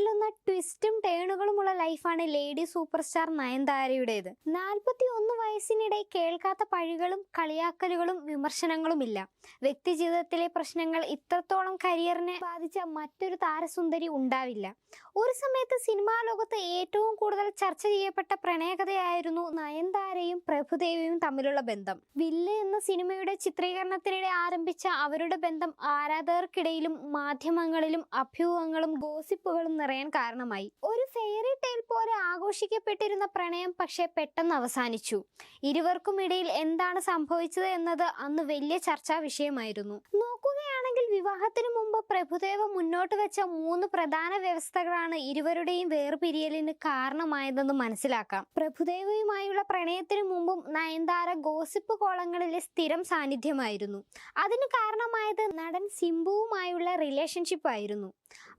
വെല്ലുന്ന ട്വിസ്റ്റും ടേണുകളുമുള്ള ലൈഫാണ് lady super star നയൻതാരയുടേത്. നാൽപ്പത്തി ഒന്ന് വയസ്സിനിടെ കേൾക്കാത്ത പഴികളും കളിയാക്കലുകളും വിമർശനങ്ങളുമില്ല. വ്യക്തി ജീവിതത്തിലെ പ്രശ്നങ്ങൾ ഇത്രത്തോളം കരിയറിനെ ബാധിച്ച മറ്റൊരു താരസുന്ദരി ഉണ്ടാവില്ല. ഒരു സമയത്ത് സിനിമാ ലോകത്ത് ഏറ്റവും കൂടുതൽ ചർച്ച ചെയ്യപ്പെട്ട പ്രണയകഥയായിരുന്നു നയൻതാരയും പ്രഭുദേവയും തമ്മിലുള്ള ബന്ധം. വില്ല് എന്ന സിനിമയുടെ ചിത്രീകരണത്തിനിടെ ആരംഭിച്ച അവരുടെ ബന്ധം ആരാധകർക്കിടയിലും മാധ്യമങ്ങളിലും അഭ്യൂഹങ്ങളും ഗോസിപ്പുകളും നിറയാൻ കാരണമായി. ഒരു ഫെയറി ടെയിൽ പോലെ ആഘോഷിക്കപ്പെട്ടിരുന്ന പ്രണയം പക്ഷേ പെട്ടെന്ന് അവസാനിച്ചു. ഇരുവർക്കും ഇടയിൽ എന്താണ് സംഭവിച്ചത് എന്നത് അന്ന് വലിയ ചർച്ചാ വിഷയമായിരുന്നു. നോക്കുകയാണെങ്കിൽ വിവാഹത്തിന് മുമ്പ് പ്രഭുദേവ മുന്നോട്ട് വെച്ച മൂന്ന് പ്രധാന വ്യവസ്ഥകളാണ് ഇരുവരുടെയും വേർപിരിയലിന് കാരണമായതെന്ന് മനസ്സിലാക്കാം. പ്രഭുദേവയുമായുള്ള പ്രണയത്തിന് മുമ്പും നയൻതാര ഗോസിപ്പ് കോളങ്ങളിലെ സ്ഥിരം സാന്നിധ്യമായിരുന്നു. അതിന് കാരണമായത് നടൻ സിംബുവുമായുള്ള റിലേഷൻഷിപ്പ് ആയിരുന്നു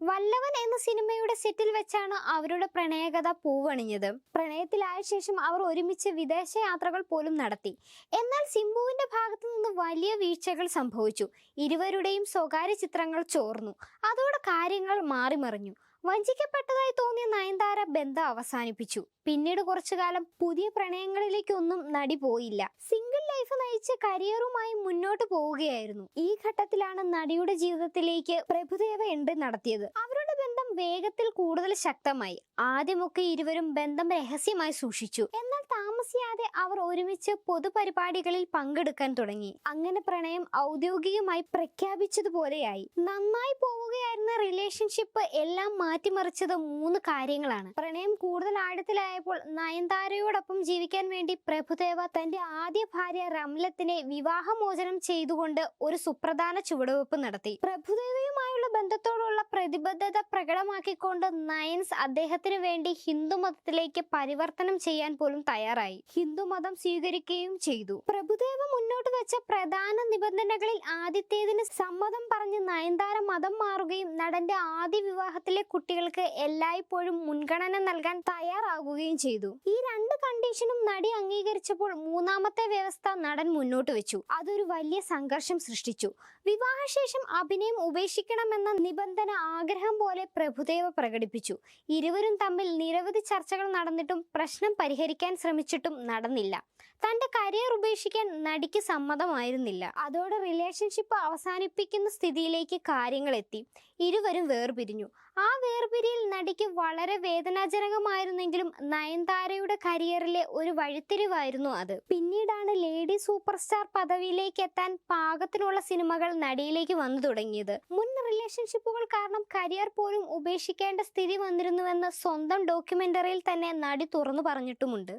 വല്ലവൻ എന്ന സിനിമയുടെ സെറ്റിൽ വെച്ചാണ് അവരുടെ പ്രണയകഥ പൂവണിഞ്ഞത്. പ്രണയത്തിലായ ശേഷം അവർ ഒരുമിച്ച് വിദേശ യാത്രകൾ പോലും നടത്തി. എന്നാൽ സിംബുവിന്റെ ഭാഗത്തു നിന്ന് വലിയ വീഴ്ചകൾ സംഭവിച്ചു. ഇരുവരുടെയും സ്വകാര്യ ചിത്രങ്ങൾ ചോർന്നു. അതോടെ കാര്യങ്ങൾ മാറിമറിഞ്ഞു. വഞ്ചിക്കപ്പെട്ടതായി തോന്നിയ നയൻതാര ബന്ധം അവസാനിപ്പിച്ചു. പിന്നീട് കുറച്ചു കാലം പുതിയ പ്രണയങ്ങളിലേക്കൊന്നും നടി പോയില്ല. സിംഗിൾ ലൈഫ് നയിച്ച് കരിയറുമായി മുന്നോട്ട് പോവുകയായിരുന്നു. ഈ ഘട്ടത്തിലാണ് നടിയുടെ ജീവിതത്തിലേക്ക് പ്രഭുദേവ എൻട്രി നടത്തിയത്. അവരുടെ വേഗത്തിൽ കൂടുതൽ ശക്തമായി. ആദ്യമൊക്കെ ഇരുവരും ബന്ധം രഹസ്യമായി സൂക്ഷിച്ചു. എന്നാൽ താമസിയാതെ അവർ ഒരുമിച്ച് പൊതുപരിപാടികളിൽ പങ്കെടുക്കാൻ തുടങ്ങി. അങ്ങനെ പ്രണയം ഔദ്യോഗികമായി പ്രഖ്യാപിച്ചതുപോലെയായി. നന്നായി പോവുകയായിരുന്ന റിലേഷൻഷിപ്പ് എല്ലാം മാറ്റിമറിച്ചത് മൂന്ന് കാര്യങ്ങളാണ്. പ്രണയം കൂടുതൽ ആഴത്തിലായപ്പോൾ നയൻതാരയോടൊപ്പം ജീവിക്കാൻ വേണ്ടി പ്രഭുദേവ തന്റെ ആദ്യ ഭാര്യ റംലത്തിനെ വിവാഹമോചനം ചെയ്തുകൊണ്ട് ഒരു സുപ്രധാന ചുവടുവെപ്പ് നടത്തി. പ്രഭുദേവയുമായുള്ള ബന്ധത്തോടുള്ള പ്രതിബദ്ധത പ്രകടമാക്കിക്കൊണ്ട് നയൻസ് അദ്ദേഹത്തിന് വേണ്ടി ഹിന്ദു മതത്തിലേക്ക് പരിവർത്തനം ചെയ്യാൻ പോലും തയ്യാറായി. ഹിന്ദു മതം സ്വീകരിക്കുകയും ചെയ്തു. പ്രഭുദേവ മുന്നോട്ട് വെച്ച പ്രധാന നിബന്ധനകളിൽ ആദ്യത്തേതിന് സമ്മതം പറഞ്ഞ് നയൻതാര മതം മാറുകയും നടന്റെ ആദ്യ വിവാഹത്തിലെ കുട്ടികൾക്ക് എല്ലായ്പ്പോഴും മുൻഗണന നൽകാൻ തയ്യാറാകുകയും ചെയ്തു. ഈ രണ്ട് കണ്ടീഷനും നടി അംഗീകരിച്ചപ്പോൾ മൂന്നാമത്തെ വ്യവസ്ഥ നടൻ മുന്നോട്ട് വെച്ചു. അതൊരു വലിയ സംഘർഷം സൃഷ്ടിച്ചു. വിവാഹശേഷം അഭിനയം ഉപേക്ഷിക്കണമെന്ന നിബന്ധന ആഗ്രഹം പോലെ പ്രഭുദേവ പ്രകടിപ്പിച്ചു. ഇരുവരും തമ്മിൽ നിരവധി ചർച്ചകൾ നടന്നിട്ടും പ്രശ്നം പരിഹരിക്കാൻ ശ്രമിച്ചിട്ടും നടന്നില്ല. തന്റെ കരിയർ ഉപേക്ഷിക്കാൻ നടിക്ക് സമ്മതമായിരുന്നില്ല. അതോടെ റിലേഷൻഷിപ്പ് അവസാനിപ്പിക്കുന്ന സ്ഥിതിയിലേക്ക് കാര്യങ്ങൾ എത്തി ഇരുവരും വേർപിരിഞ്ഞു. ആ വേർപിരിയിൽ നടിക്ക് വളരെ വേദനാജനകമായിരുന്നെങ്കിലും നയൻതാരയുടെ കരിയറിലെ ഒരു വഴിത്തിരിവായിരുന്നു അത്. പിന്നീടാണ് ലേഡി സൂപ്പർ സ്റ്റാർ പദവിയിലേക്ക് എത്താൻ പാകത്തിനുള്ള സിനിമകൾ നടിയിലേക്ക് വന്നു തുടങ്ങിയത്. മുൻ റിലേഷൻഷിപ്പുകൾ കാരണം കരിയർ പോലും ഉപേക്ഷിക്കേണ്ട സ്ഥിതി വന്നിരുന്നുവെന്ന് സ്വന്തം ഡോക്യുമെന്ററിയിൽ തന്നെ നടി തുറന്നു പറഞ്ഞിട്ടുമുണ്ട്.